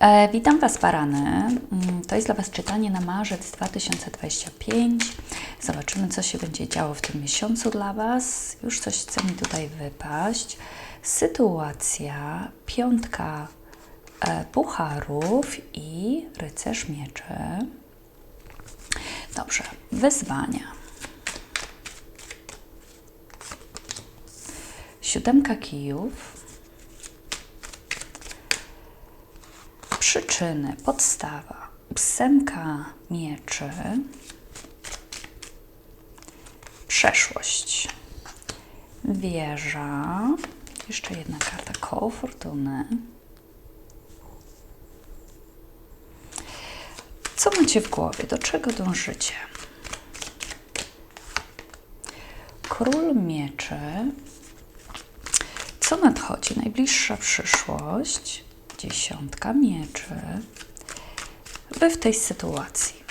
E, witam Was, Barany. Mm, To jest dla Was czytanie na marzec 2025. Zobaczymy, co się będzie działo w tym miesiącu dla Was. Już coś chce mi tutaj wypaść. Sytuacja, piątka e, pucharów i rycerz mieczy. Dobrze, wyzwania. Siódemka kijów. Przyczyny, podstawa. Ósemka mieczy. Przeszłość. Wieża. Jeszcze jedna karta koło fortuny. Co macie w głowie? Do czego dążycie? Król mieczy. Co nadchodzi? Najbliższa przyszłość. Dziesiątka mieczy. Wy w tej sytuacji.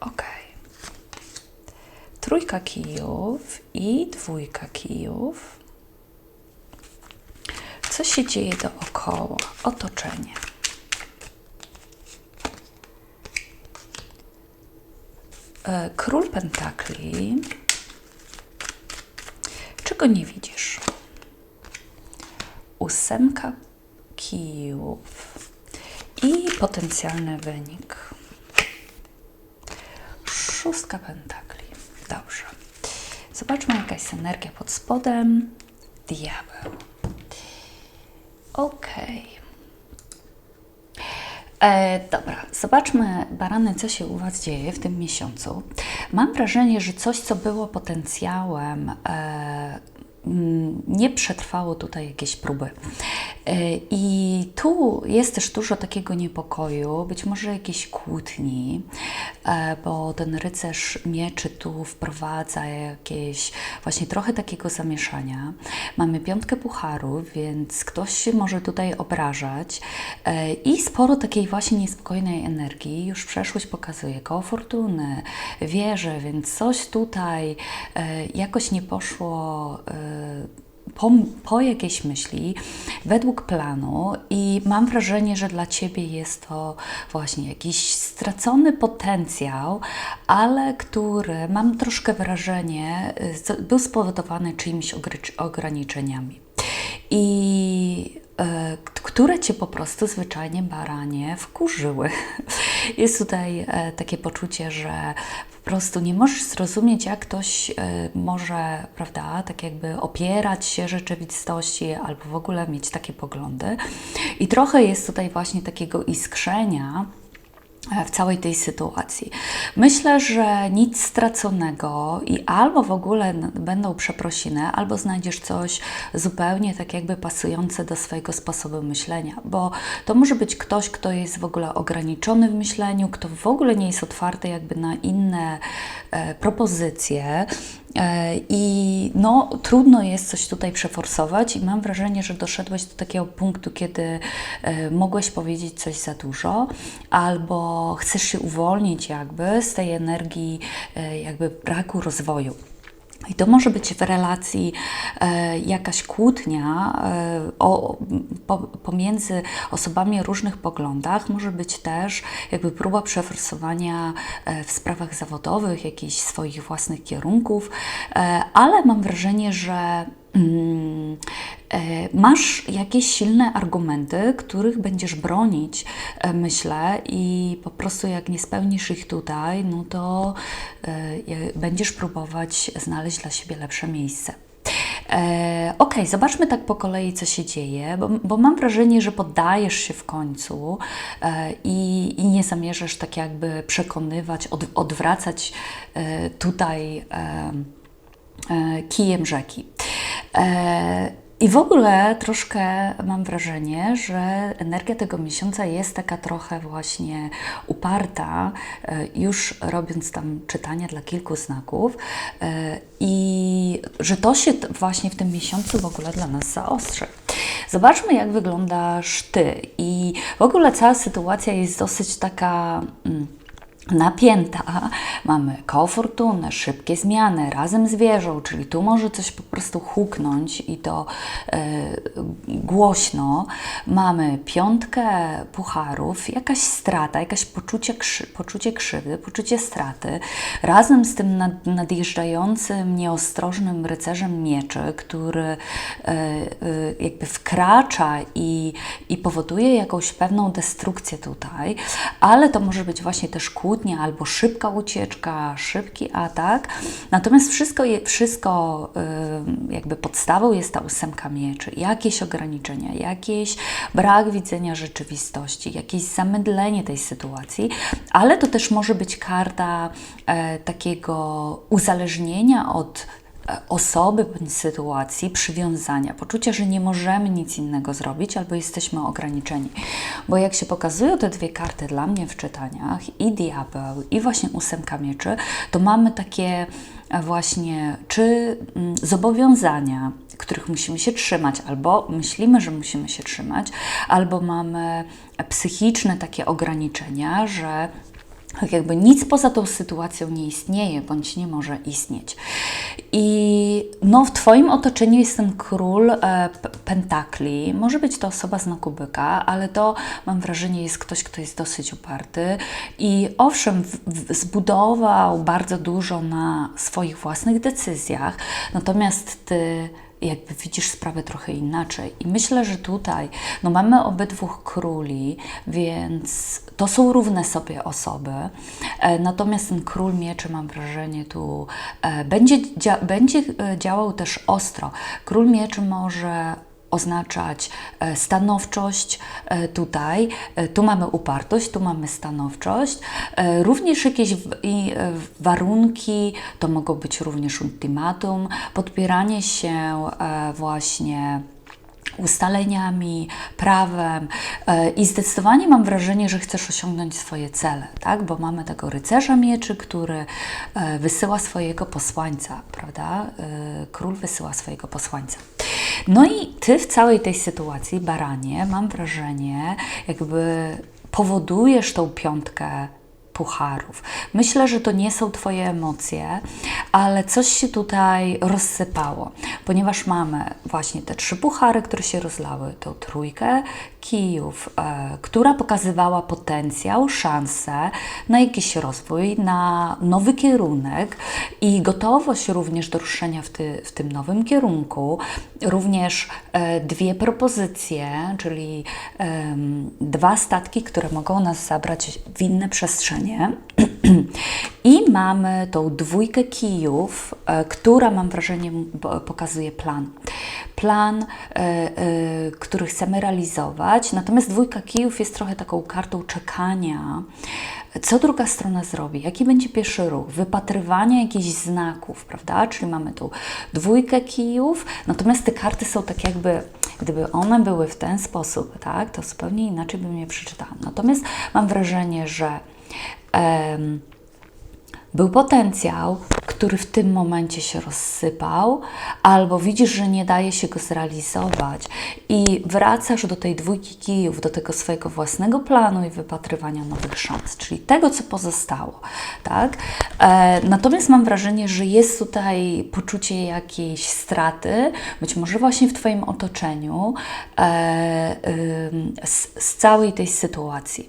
Ok. Trójka kijów i dwójka kijów. Co się dzieje dookoła? Otoczenie. E, Król Pentakli. Czego nie widzisz? Ósemka kijów i potencjalny wynik. Szóstka pentakli. Dobrze. Zobaczmy, jaka jest energia pod spodem. Diabeł. Okej. E, dobra, zobaczmy, barany, co się u Was dzieje w tym miesiącu. Mam wrażenie, że coś, co było potencjałem, e, mm, nie przetrwało tutaj jakieś próby. E, I tu jest też dużo takiego niepokoju, być może jakiejś kłótni, e, bo ten rycerz mieczy tu wprowadza jakieś właśnie trochę takiego zamieszania. Mamy piątkę pucharów, więc ktoś się może tutaj obrażać e, i sporo takiej właśnie niespokojnej energii. Już przeszłość pokazuje koło fortuny, wierzę, więc coś tutaj jakoś nie poszło po, po jakiejś myśli, według planu, i mam wrażenie, że dla Ciebie jest to właśnie jakiś stracony potencjał, ale który, mam troszkę wrażenie, był spowodowany czyimiś ograniczeniami. I e, które cię po prostu zwyczajnie baranie wkurzyły. Jest tutaj e, takie poczucie, że po prostu nie możesz zrozumieć, jak ktoś e, może, prawda, tak jakby opierać się rzeczywistości albo w ogóle mieć takie poglądy. I trochę jest tutaj właśnie takiego iskrzenia w całej tej sytuacji. Myślę, że nic straconego i albo w ogóle będą przeprosiny, albo znajdziesz coś zupełnie tak jakby pasujące do swojego sposobu myślenia, bo to może być ktoś, kto jest w ogóle ograniczony w myśleniu, kto w ogóle nie jest otwarty jakby na inne e, propozycje. E, I no, trudno jest coś tutaj przeforsować, i mam wrażenie, że doszedłeś do takiego punktu, kiedy e, mogłeś powiedzieć coś za dużo, albo chcesz się uwolnić jakby z tej energii, e, jakby braku rozwoju. I to może być w relacji e, jakaś kłótnia e, o, po, pomiędzy osobami o różnych poglądach, może być też jakby próba przeforsowania e, w sprawach zawodowych jakichś swoich własnych kierunków, e, ale mam wrażenie, że masz jakieś silne argumenty, których będziesz bronić, e, myślę, i po prostu jak nie spełnisz ich tutaj, no to e, będziesz próbować znaleźć dla siebie lepsze miejsce. E, ok, zobaczmy tak po kolei, co się dzieje, bo, bo mam wrażenie, że poddajesz się w końcu e, i, i nie zamierzasz tak jakby przekonywać, od, odwracać e, tutaj. E, e, kijem rzeki. E, I w ogóle troszkę mam wrażenie, że energia tego miesiąca jest taka trochę właśnie uparta, e, już robiąc tam czytania dla kilku znaków, e, i że to się właśnie w tym miesiącu w ogóle dla nas zaostrzy. Zobaczmy, jak wyglądasz Ty. I w ogóle cała sytuacja jest dosyć taka. Mm, napięta, mamy koło fortuny, szybkie zmiany, razem z wieżą, czyli tu może coś po prostu huknąć i to e, głośno. Mamy piątkę pucharów, jakaś strata, jakaś poczucie, krzy, poczucie krzywdy, poczucie straty, razem z tym nad, nadjeżdżającym, nieostrożnym rycerzem mieczy, który e, e, jakby wkracza i, i powoduje jakąś pewną destrukcję tutaj, ale to może być właśnie też kłótnia, albo szybka ucieczka, szybki atak. Natomiast wszystko, wszystko y, jakby podstawą jest ta ósemka mieczy. Jakieś ograniczenia, jakiś brak widzenia rzeczywistości, jakieś zamydlenie tej sytuacji, ale to też może być karta e, takiego uzależnienia od osoby bądź sytuacji, przywiązania, poczucia, że nie możemy nic innego zrobić albo jesteśmy ograniczeni. Bo jak się pokazują te dwie karty dla mnie w czytaniach, i diabeł, i właśnie ósemka mieczy, to mamy takie e, właśnie czy mm, zobowiązania, których musimy się trzymać, albo myślimy, że musimy się trzymać, albo mamy psychiczne takie ograniczenia, że tak jakby nic poza tą sytuacją nie istnieje, bądź nie może istnieć. I no, w Twoim otoczeniu jest ten król e, pentakli. Może być to osoba znaku byka, ale to mam wrażenie jest ktoś, kto jest dosyć uparty i owszem, w, w, zbudował bardzo dużo na swoich własnych decyzjach, natomiast Ty jakby widzisz sprawę trochę inaczej. I myślę, że tutaj no mamy obydwóch króli, więc to są równe sobie osoby. E, natomiast ten król mieczy, mam wrażenie, tu e, będzie, dzia będzie e, działał też ostro. Król mieczy może oznaczać e, stanowczość e, tutaj, e, tu mamy upartość, tu mamy stanowczość. Również jakieś warunki, to mogą być również ultimatum, podpieranie się właśnie ustaleniami, prawem i zdecydowanie mam wrażenie, że chcesz osiągnąć swoje cele, tak? bo mamy tego rycerza mieczy, który wysyła swojego posłańca, prawda? Król wysyła swojego posłańca. No i ty w całej tej sytuacji, baranie, mam wrażenie, jakby powodujesz tą piątkę pucharów. Myślę, że to nie są Twoje emocje, ale coś się tutaj rozsypało, ponieważ mamy właśnie te trzy puchary, które się rozlały, tą trójkę kijów, e, która pokazywała potencjał, szansę na jakiś rozwój, na nowy kierunek i gotowość również do ruszenia w, ty, w tym nowym kierunku. Również e, dwie propozycje, czyli e, dwa statki, które mogą nas zabrać w inne przestrzenie. I mamy tą dwójkę kijów, e, która mam wrażenie pokazuje plan. Plan, e, e, który chcemy realizować, natomiast dwójka kijów jest trochę taką kartą czekania, co druga strona zrobi, jaki będzie pierwszy ruch, wypatrywania jakichś znaków, prawda? Czyli mamy tu dwójkę kijów, natomiast te karty są tak jakby, gdyby one były w ten sposób, tak, to zupełnie inaczej bym je przeczytała. Natomiast mam wrażenie, że był potencjał, który w tym momencie się rozsypał, albo widzisz, że nie daje się go zrealizować i wracasz do tej dwójki kijów, do tego swojego własnego planu i wypatrywania nowych szans, czyli tego, co pozostało. Tak? E, natomiast mam wrażenie, że jest tutaj poczucie jakiejś straty, być może właśnie w Twoim otoczeniu e, z, z całej tej sytuacji.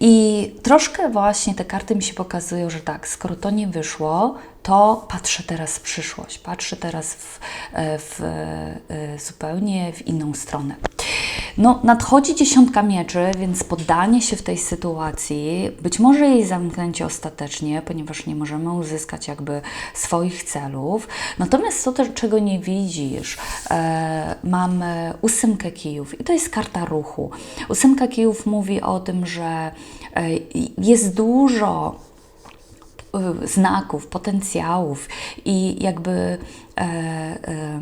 I troszkę właśnie te karty mi się pokazują, że tak, skoro to nie wyszło, to patrzę teraz w przyszłość, patrzę teraz w, e, w, w e, zupełnie w inną stronę. No, nadchodzi dziesiątka mieczy, więc poddanie się w tej sytuacji, być może jej zamknięcie ostatecznie, ponieważ nie możemy uzyskać jakby swoich celów. Natomiast to, czego nie widzisz, e, mamy ósemkę kijów i to jest karta ruchu. Ósemka kijów mówi o tym, że e, jest dużo znaków, potencjałów i jakby e, e,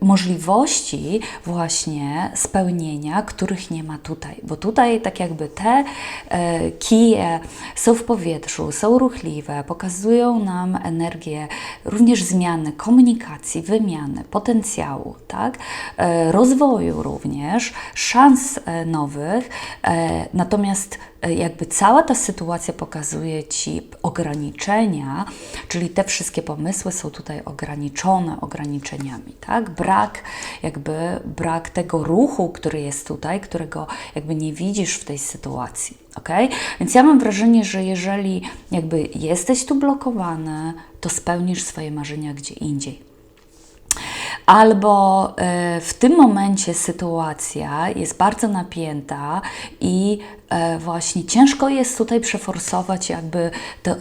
możliwości właśnie spełnienia, których nie ma tutaj. Bo tutaj tak jakby te e, kije są w powietrzu, są ruchliwe, pokazują nam energię również zmiany komunikacji, wymiany, potencjału, tak? E, rozwoju również, szans e, nowych. E, natomiast e, jakby cała ta sytuacja pokazuje Ci ograniczenia, czyli te wszystkie pomysły są tutaj ograniczone ograniczeniami, tak? Brak jakby, brak tego ruchu, który jest tutaj, którego jakby nie widzisz w tej sytuacji, ok? Więc ja mam wrażenie, że jeżeli jakby jesteś tu blokowany, to spełnisz swoje marzenia gdzie indziej albo e, w tym momencie sytuacja jest bardzo napięta i e, właśnie ciężko jest tutaj przeforsować jakby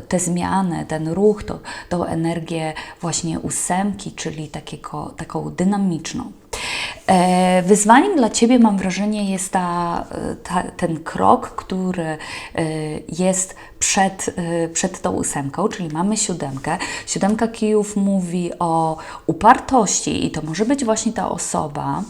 te, zmiany, ten ruch, to, tą energię właśnie ósemki, czyli takiego, taką dynamiczną. E, wyzwaniem dla Ciebie, mam wrażenie, jest ta, ta, ten krok, który e, jest przed, e, przed tą ósemką, czyli mamy siódemkę. Siódemka kijów mówi o upartości i to może być właśnie ta osoba,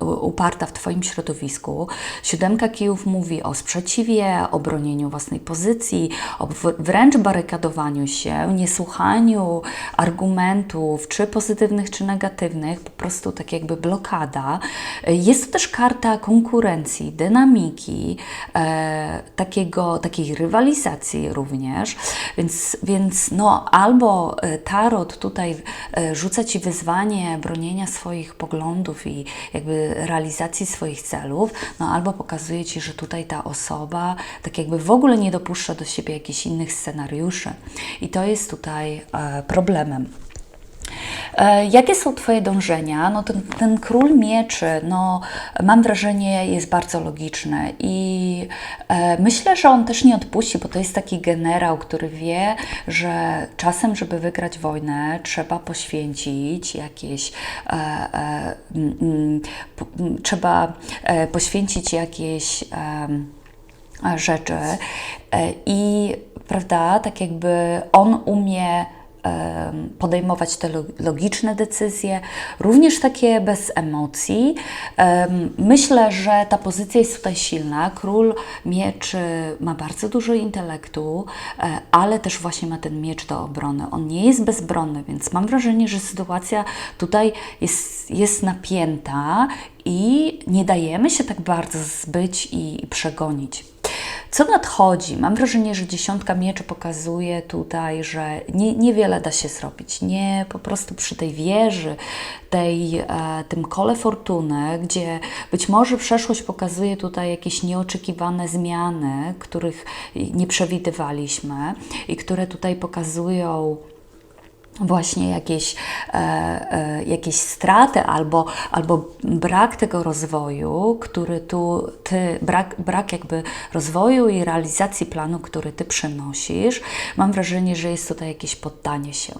uparta w Twoim środowisku. Siódemka kijów mówi o sprzeciwie, o bronieniu własnej pozycji, o wręcz barykadowaniu się, niesłuchaniu argumentów, czy pozytywnych, czy negatywnych, po prostu tak jakby blokada. Jest to też karta konkurencji, dynamiki, e, takiego, takiej rywalizacji również, więc, więc no, albo e, tarot tutaj e, rzuca Ci wyzwanie bronienia swoich poglądów, i jakby realizacji swoich celów, no albo pokazuje Ci, że tutaj ta osoba tak jakby w ogóle nie dopuszcza do siebie jakichś innych scenariuszy. I to jest tutaj e, problemem. E, jakie są Twoje dążenia? No ten, ten, król mieczy, no mam wrażenie, jest bardzo logiczny i e, myślę, że on też nie odpuści, bo to jest taki generał, który wie, że czasem, żeby wygrać wojnę, trzeba poświęcić jakieś, e, e, m, m, m, trzeba e, poświęcić jakieś rzeczy e, i prawda, tak jakby on umie podejmować te logiczne decyzje, również takie bez emocji. Myślę, że ta pozycja jest tutaj silna. Król mieczy ma bardzo dużo intelektu, e, ale też właśnie ma ten miecz do obrony. On nie jest bezbronny, więc mam wrażenie, że sytuacja tutaj jest, jest napięta i nie dajemy się tak bardzo zbyć i, i przegonić. Co nadchodzi? Mam wrażenie, że dziesiątka mieczy pokazuje tutaj, że nie, niewiele da się zrobić. Nie po prostu przy tej wieży, tej, e, tym kole fortuny, gdzie być może przeszłość pokazuje tutaj jakieś nieoczekiwane zmiany, których nie przewidywaliśmy i które tutaj pokazują właśnie jakieś, e, e, jakieś straty albo, albo brak tego rozwoju, który tu ty, brak, brak jakby rozwoju i realizacji planu, który ty przynosisz. Mam wrażenie, że jest tutaj jakieś poddanie się.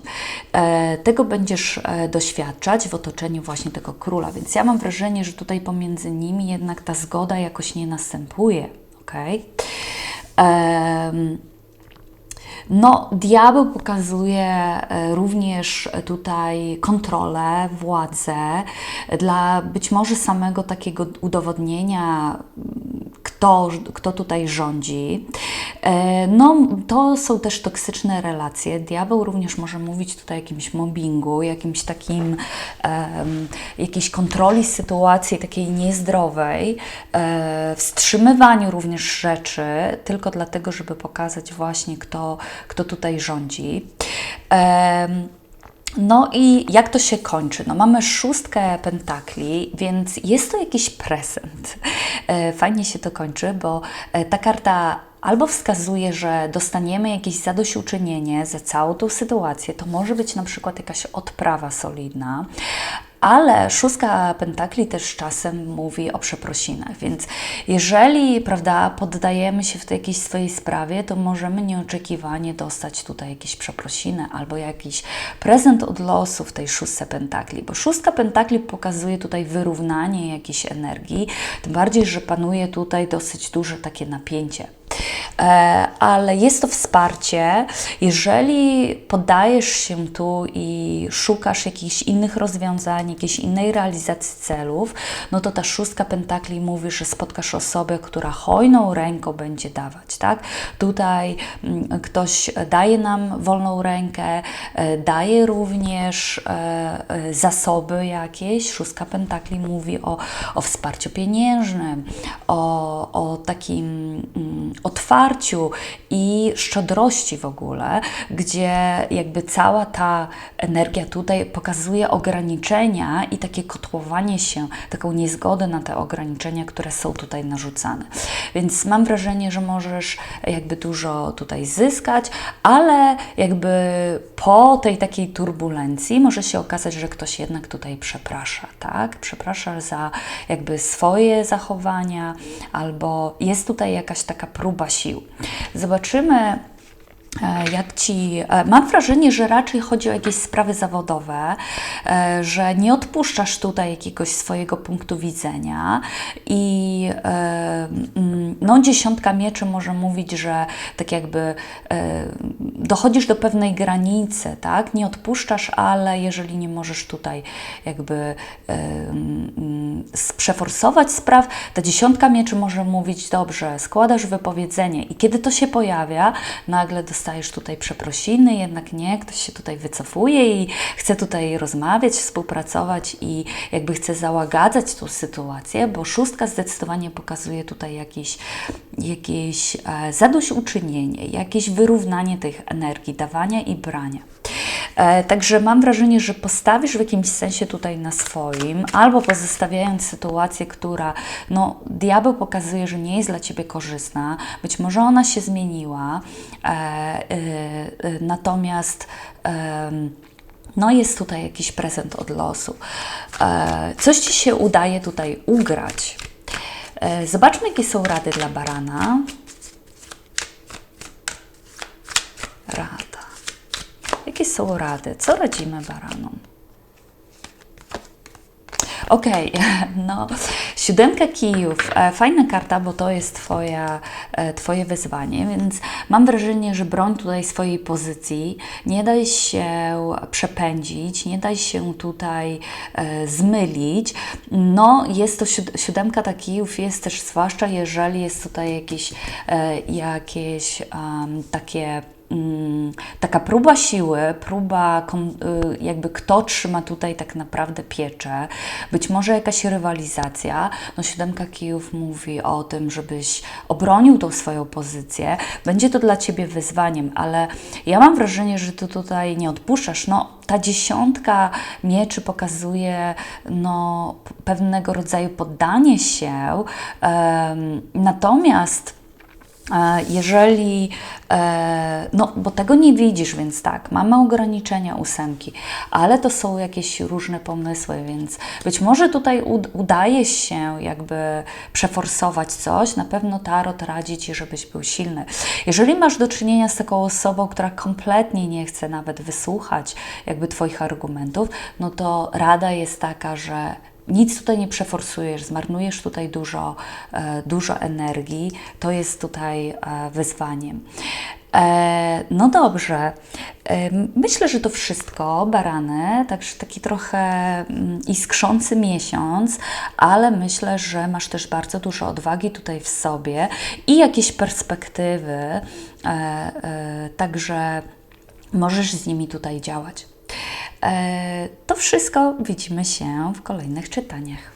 E, tego będziesz e, doświadczać w otoczeniu właśnie tego króla, więc ja mam wrażenie, że tutaj pomiędzy nimi jednak ta zgoda jakoś nie następuje. Okay? No, diabeł pokazuje e, również tutaj kontrolę, władzę dla być może samego takiego udowodnienia kto, kto tutaj rządzi. E, no, to są też toksyczne relacje. Diabeł również może mówić tutaj o jakimś mobbingu, jakimś takim, um, jakiejś kontroli sytuacji takiej niezdrowej, e, wstrzymywaniu również rzeczy, tylko dlatego, żeby pokazać właśnie, kto, kto tutaj rządzi. No i jak to się kończy? No mamy szóstkę pentakli, więc jest to jakiś prezent. E, fajnie się to kończy, bo e, ta karta albo wskazuje, że dostaniemy jakieś zadośćuczynienie za całą tą sytuację, to może być na przykład jakaś odprawa solidna, ale szóstka pentakli też czasem mówi o przeprosinach, więc jeżeli, prawda, poddajemy się w tej jakiejś swojej sprawie, to możemy nieoczekiwanie dostać tutaj jakieś przeprosiny albo jakiś prezent od losu w tej szóstce pentakli, bo szóstka pentakli pokazuje tutaj wyrównanie jakiejś energii, tym bardziej, że panuje tutaj dosyć duże takie napięcie. E, ale jest to wsparcie. Jeżeli poddajesz się tu i szukasz jakichś innych rozwiązań, jakiejś innej realizacji celów, no to ta szóstka pentakli mówi, że spotkasz osobę, która hojną ręką będzie dawać, tak? Tutaj mm, ktoś daje nam wolną rękę, e, daje również e, zasoby jakieś. Szóstka pentakli mówi o, o wsparciu pieniężnym, o, o takim mm, otwarciu i szczodrości w ogóle, gdzie jakby cała ta energia tutaj pokazuje ograniczenia i takie kotłowanie się, taką niezgodę na te ograniczenia, które są tutaj narzucane. Więc mam wrażenie, że możesz jakby dużo tutaj zyskać, ale jakby po tej takiej turbulencji może się okazać, że ktoś jednak tutaj przeprasza, tak? Przeprasza za jakby swoje zachowania, albo jest tutaj jakaś taka próba sił. Zobaczymy, Jak ci, e, mam wrażenie, że raczej chodzi o jakieś sprawy zawodowe, e, że nie odpuszczasz tutaj jakiegoś swojego punktu widzenia i e, mm, no, dziesiątka mieczy może mówić, że tak jakby e, dochodzisz do pewnej granicy, tak? Nie odpuszczasz, ale jeżeli nie możesz tutaj jakby e, mm, przeforsować spraw, ta dziesiątka mieczy może mówić, dobrze, składasz wypowiedzenie i kiedy to się pojawia, nagle dostajesz tutaj przeprosiny, jednak nie, ktoś się tutaj wycofuje i chce tutaj rozmawiać, współpracować i jakby chce załagadzać tą sytuację, bo szóstka zdecydowanie pokazuje tutaj jakieś, jakieś e, zadośćuczynienie, jakieś wyrównanie tych energii, dawania i brania. E, Także mam wrażenie, że postawisz w jakimś sensie tutaj na swoim, albo pozostawiając sytuację, która, no, diabeł pokazuje, że nie jest dla ciebie korzystna, być może ona się zmieniła, e, e, natomiast. no, jest tutaj jakiś prezent od losu. Coś ci się udaje tutaj ugrać. Zobaczmy, jakie są rady dla barana. Jakie są rady? Co radzimy baranom? Okej, no siódemka kijów, e, fajna karta, bo to jest twoja, e, Twoje wyzwanie, więc mam wrażenie, że broń tutaj swojej pozycji, nie daj się przepędzić, nie daj się tutaj e, zmylić. No jest to siód- siódemka ta kijów, jest też zwłaszcza jeżeli jest tutaj jakieś, e, jakieś em, takie taka próba siły, próba y, jakby kto trzyma tutaj tak naprawdę pieczę, być może jakaś rywalizacja. No siódemka kijów mówi o tym, żebyś obronił tą swoją pozycję. Będzie to dla Ciebie wyzwaniem, ale ja mam wrażenie, że Ty tutaj nie odpuszczasz. No ta dziesiątka mieczy pokazuje no, pewnego rodzaju poddanie się, natomiast Jeżeli, e, no bo tego nie widzisz, więc tak, mamy ograniczenia ósemki, ale to są jakieś różne pomysły, więc być może tutaj ud- udaje się jakby przeforsować coś, na pewno Tarot radzi Ci, żebyś był silny. Jeżeli masz do czynienia z taką osobą, która kompletnie nie chce nawet wysłuchać jakby Twoich argumentów, no to rada jest taka, że nic tutaj nie przeforsujesz, zmarnujesz tutaj dużo, e, dużo energii. To jest tutaj e, wyzwaniem. E, no dobrze, myślę, że to wszystko, barany, także taki trochę mm, iskrzący miesiąc, ale myślę, że masz też bardzo dużo odwagi tutaj w sobie i jakieś perspektywy, także możesz z nimi tutaj działać. E, To wszystko widzimy się w kolejnych czytaniach.